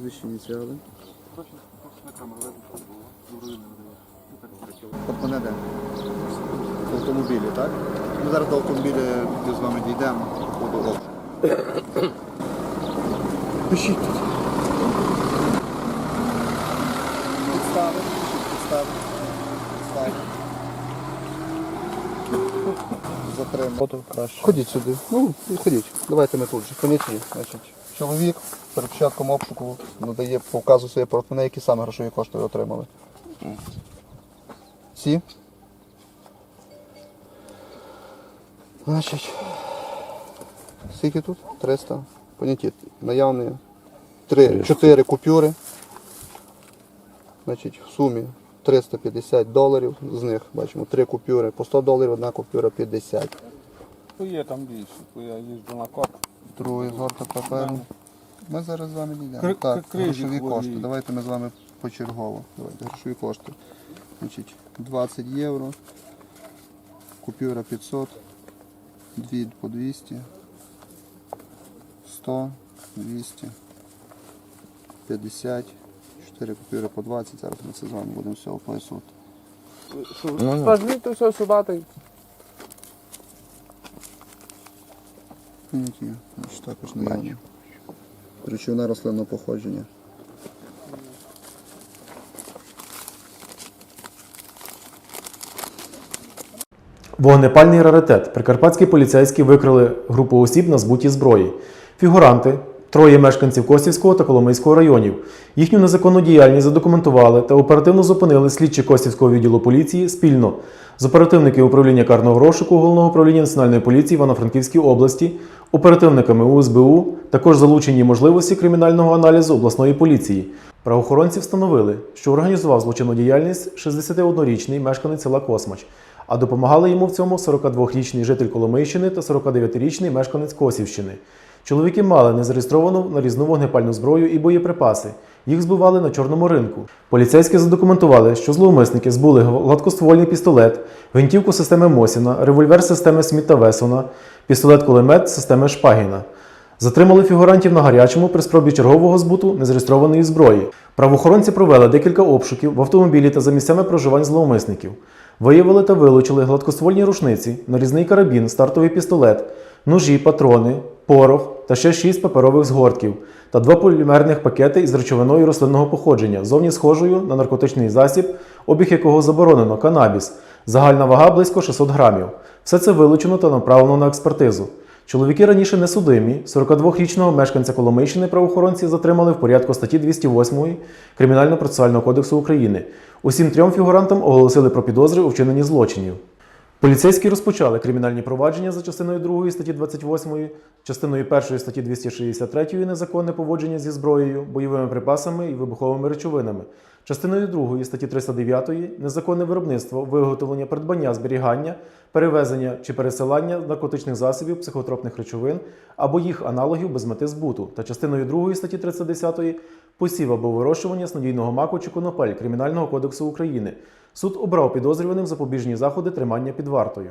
Вищі ініціали. От мене де? В автомобілі, так? Ми зараз до автомобіля де з вами дійдемо. Буду обшук. Пишіть тут. Підстави, підстави. Підстави. Затримати. Ходіть сюди. Ну, ходіть. Давайте ми тут же. Поняті. Значить, чоловік перед початком обшуку надає по вказу своє портмоне, які саме грошові кошти ви отримали. Ці. Значить. Скільки тут? 300. Поняті. Наявні. 3, 4 купюри. Значить, в сумі 350 доларів. З них бачимо 3 купюри по 100 доларів, одна купюра 50. Ну, Є там більше, бо я їжджу на коп. Другий згорта паперу. Ми зараз з вами дійдемо. Кри- Так, грошові кошти. Давайте ми з вами почергово. Давайте грошові кошти. Значить, 20 євро, купюра 500, 2 по 200, 100, 200, 50, 4 купюри по 20. Зараз ми це з вами будемо все описувати. Візьміть то все сюди. та й- Ні, значить, також наявні. Речовина рослинного походження. Вогнепальний раритет. Прикарпатські поліцейські викрили групу осіб на збуті зброї. Фігуранти троє мешканців Костівського та Коломийського районів. Їхню незаконну діяльність задокументували та оперативно зупинили слідчі Костівського відділу поліції спільно з оперативники управління карного розшуку Головного управління Національної поліції Івано-Франківській області, оперативниками УСБУ, також залучені можливості кримінального аналізу обласної поліції. Правоохоронці встановили, що організував злочинну діяльність 61-річний мешканець села Космач, а допомагали йому в цьому 42-річний житель Коломийщини та 49-річний мешканець Косівщини. Чоловіки мали незареєстровану нарізну вогнепальну зброю і боєприпаси. Їх збивали на чорному ринку. Поліцейські задокументували, що зловмисники збули гладкоствольний пістолет, гвинтівку системи Мосіна, револьвер системи Сміта Весона, пістолет-кулемет системи Шпагіна. Затримали фігурантів на гарячому при спробі чергового збуту незареєстрованої зброї. Правоохоронці провели декілька обшуків в автомобілі та за місцями проживань зловмисників. Виявили та вилучили гладкоствольні рушниці, нарізний карабін, стартовий пістолет, ножі, патрони, порох та ще шість паперових згортків та два полімерних пакети із речовиною рослинного походження, зовні схожою на наркотичний засіб, обіг якого заборонено канабіс. Загальна вага близько 600 грамів. Все це вилучено та направлено на експертизу. Чоловіки раніше не судимі. 42-річного мешканця Коломийщини правоохоронці затримали в порядку статті 208 Кримінально-процесуального кодексу України. Усім трьом фігурантам оголосили про підозри у вчиненні злочинів. Поліцейські розпочали кримінальні провадження за частиною 2 статті 28, частиною 1 статті 263 незаконне поводження зі зброєю, бойовими припасами і вибуховими речовинами, частиною 2 статті 309 незаконне виробництво, виготовлення, придбання, зберігання, перевезення чи пересилання наркотичних засобів, психотропних речовин або їх аналогів без мети збуту, та частиною 2 статті 310 посів або вирощування снодійного маку чи конопель Кримінального кодексу України. Суд обрав підозрюваним запобіжні заходи тримання під вартою.